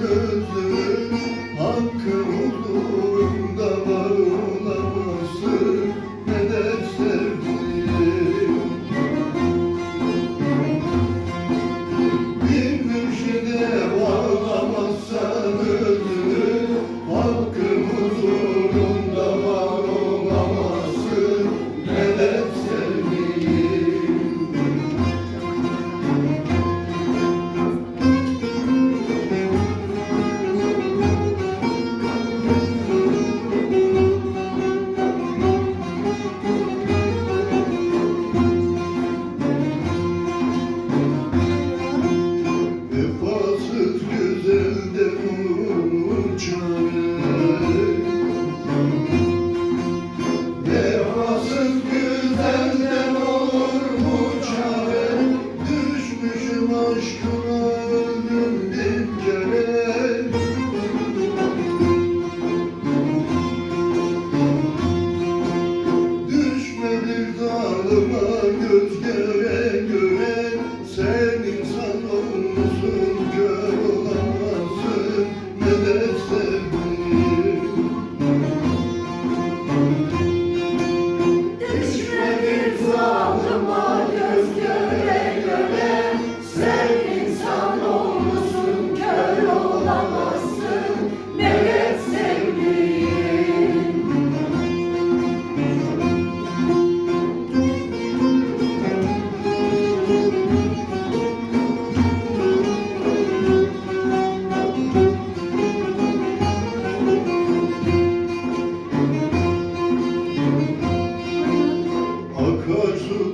gözlü hakkı hoje que o শুরু